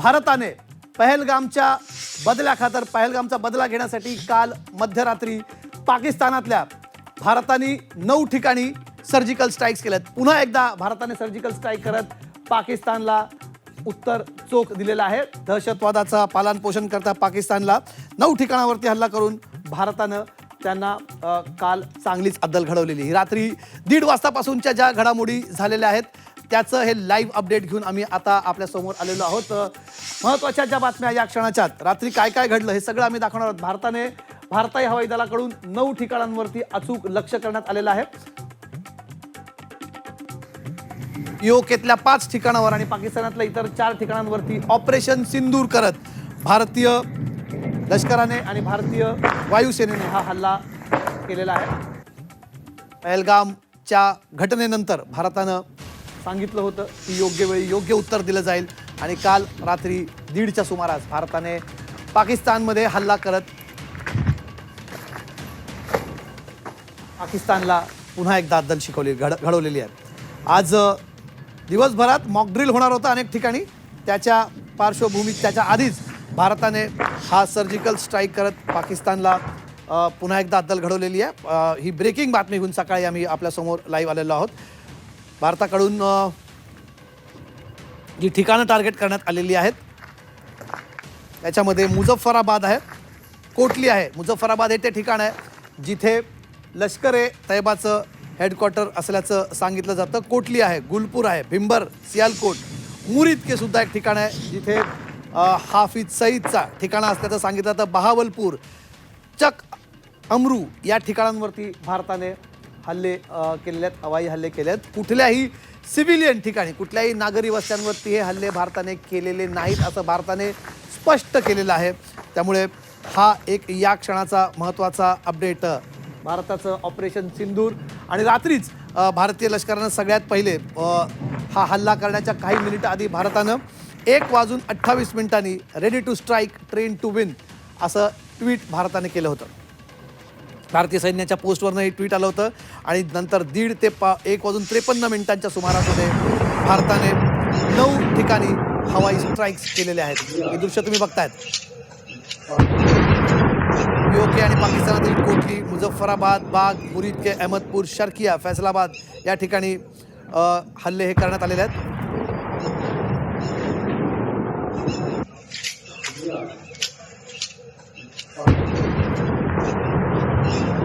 भारताने पहलगामच्या बदल्या खातर पहलगामचा बदला घेण्यासाठी काल मध्यरात्री पाकिस्तानातल्या भारताने नऊ ठिकाणी सर्जिकल स्ट्राईक्स केल्यात पुन्हा एकदा भारताने सर्जिकल स्ट्राईक करत पाकिस्तानला उत्तर चोख दिलेला आहे. दहशतवादाचा पालनपोषण करता पाकिस्तानला नऊ ठिकाणावरती हल्ला करून भारतानं त्यांना काल चांगलीच अद्दल घडवलेली. ही रात्री दीड वाजतापासूनच्या ज्या घडामोडी झालेल्या आहेत त्याचं हे लाईव्ह अपडेट घेऊन आम्ही आता आपल्यासमोर आलेलो आहोत. महत्त्वाच्या महत्त्वाच्या ज्या बातम्या या क्षणाच्या रात्री काय काय घडलं हे सगळं आम्ही दाखवणार आहोत. भारताने भारतीय हवाई दलाकडून नऊ ठिकाणांवरती अचूक लक्ष करण्यात आलेलं आहे. युओकेतल्या पाच ठिकाणावर आणि पाकिस्तानातल्या इतर चार ठिकाणांवरती ऑपरेशन सिंदूर करत भारतीय लष्कराने आणि भारतीय वायुसेनेने हा हल्ला केलेला आहे. पहलगामच्या घटनेनंतर भारतानं सांगितलं होतं की योग्य वेळी योग्य उत्तर दिलं जाईल. आणि काल रात्री दीडच्या सुमारास भारताने पाकिस्तानमध्ये हल्ला करत पाकिस्तानला पुन्हा एकदा दल शिकवली घड घडवलेली आहे. आज दिवसभरात मॉकड्रिल होणार होता अनेक ठिकाणी. त्याच्या पार्श्वभूमीत त्याच्या आधीच भारताने हा सर्जिकल स्ट्राईक करत पाकिस्तानला पुन्हा एकदा अद्दल घडवलेली आहे. ही ब्रेकिंग बातमी घेऊन सकाळी आम्ही आपल्यासमोर लाईव्ह आलेलो आहोत. भारताकडून जी ठिकाणं टार्गेट करण्यात आलेली आहेत त्याच्यामध्ये मुझफ्फराबाद आहे कोटली आहे. मुझफ्फराबाद हे ते ठिकाण आहे जिथे लष्कर ए तैबाचं हेडक्वार्टर असल्याचं सांगितलं जातं. कोटली आहे गुलपूर आहे भिंबर सियालकोट मुरिदके सुद्धा एक ठिकाण आहे जिथे हाफिज सईदचा ठिकाणं असल्याचं सांगितलं जातं. बहावलपूर चक अमरू या ठिकाणांवरती भारताने हल्ले केलेले आहेत हवाई हल्ले केले आहेत कुठल्याही सिव्हिलियन ठिकाणी कुठल्याही नागरी वस्त्यांवरती हे हल्ले भारताने केलेले नाहीत असं भारताने स्पष्ट केलेलं आहे. त्यामुळे हा एक या क्षणाचा महत्त्वाचा अपडेट भारताचं ऑपरेशन सिंदूर. आणि रात्रीच भारतीय लष्करानं सगळ्यात पहिले हा हल्ला करण्याच्या काही मिनिटं आधी भारतानं एक वाजून अठ्ठावीस मिनिटांनी ready to strike train to win असं ट्विट भारताने केलं होतं. भारतीय सैन्याच्या पोस्टवरनं हे ट्विट आलं होतं. आणि नंतर दीड ते पा एक वाजून त्रेपन्न मिनिटांच्या सुमारामध्ये भारताने नऊ ठिकाणी हवाई स्ट्राईक्स केलेले आहेत. हे दृश्य तुम्ही बघतायत. पीओके आणि पाकिस्तानातील कोठी मुझफ्फराबाद बाग मुरीद के अहमदपूर शर्किया फैसलाबाद या ठिकाणी हल्ले हे करण्यात आलेले आहेत.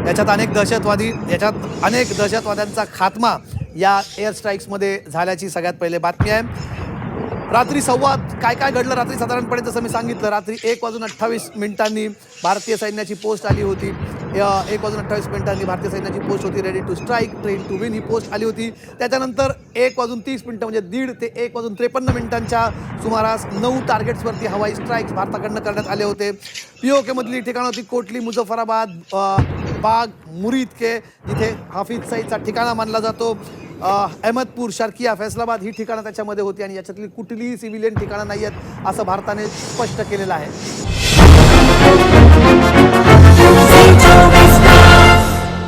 याच्यात अनेक दहशतवादी याच्यात अनेक दहशतवाद्यांचा खात्मा या एअर स्ट्राईक्समध्ये झाल्याची सगळ्यात पहिले बातमी आहे. रात्री सव्वा काय काय घडलं रात्री साधारणपणे जसं मी सांगितलं रात्री एक वाजून अठ्ठावीस मिनिटांनी भारतीय सैन्याची पोस्ट आली होती. एक वाजून अठ्ठावीस मिनिटांनी भारतीय सैन्याची पोस्ट होती ready to strike train to win he post आली होती. त्याच्यानंतर एक वाजून तीस मिनटं म्हणजे दीड ते एक वाजून त्रेपन्न मिनिटांच्या सुमारास नऊ टार्गेट्सवरती हवाई स्ट्राईक्स भारताकडनं करण्यात आले होते. पी ओ केमधली ठिकाणं होती कोटली मुझफ्फराबाद बाग मुरीद के जिथे हाफिज सईदचा ठिकाणा मानला जातो. अहमदपूर शर्किया फैसलाबाद ही ठिकाणं त्याच्यामध्ये होती आणि याच्यातली कुठलीही सिव्हिलियन ठिकाणं नाही आहेत असं भारताने स्पष्ट केलेलं आहे.